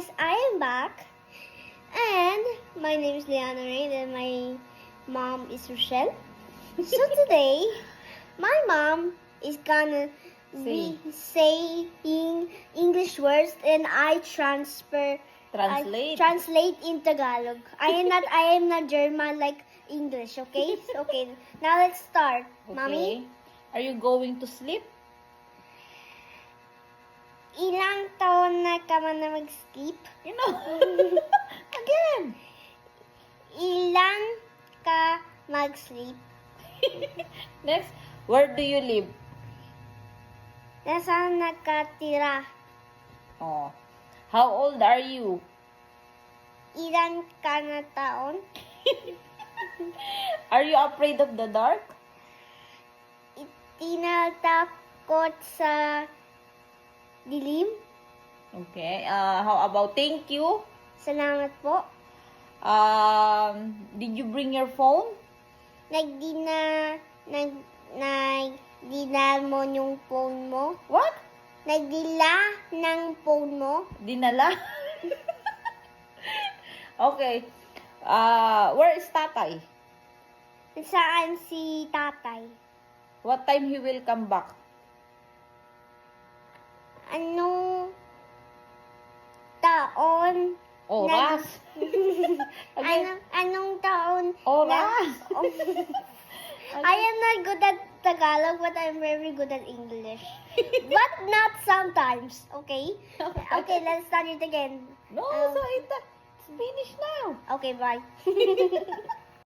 guys, I am back. And my name is Liana Rain and my mom is Rochelle. So today, my mom is gonna be saying English words and I transfer Translate. I translate in Tagalog. I am not I am not German like English, okay? Okay. Now let's start. Mommy, Okay. Are you going to sleep? Na ka man na mag-skip? You know. Again. Ilan ka mag-sleep? Next. Where do you live? Nasaan nakatira? Oh. How old are you? Ilan ka na taon? Are you afraid of the dark? Tinatakot sa dilim? Okay. Uh, how about thank you? Salamat po. Um, did you bring your phone? Nagdina, nag, nagdina mo yung phone mo? What? Nagdila ng phone mo? Dinala? okay. Uh, where is tatay? Saan si tatay? What time he will come back? Anong taon? Oras. Again. Anong, anong taon? Oras. I am not good at Tagalog, but I'm very good at English. but not sometimes, okay? Okay, let's start it again. No, Um, so it, it's finished now. Okay, bye.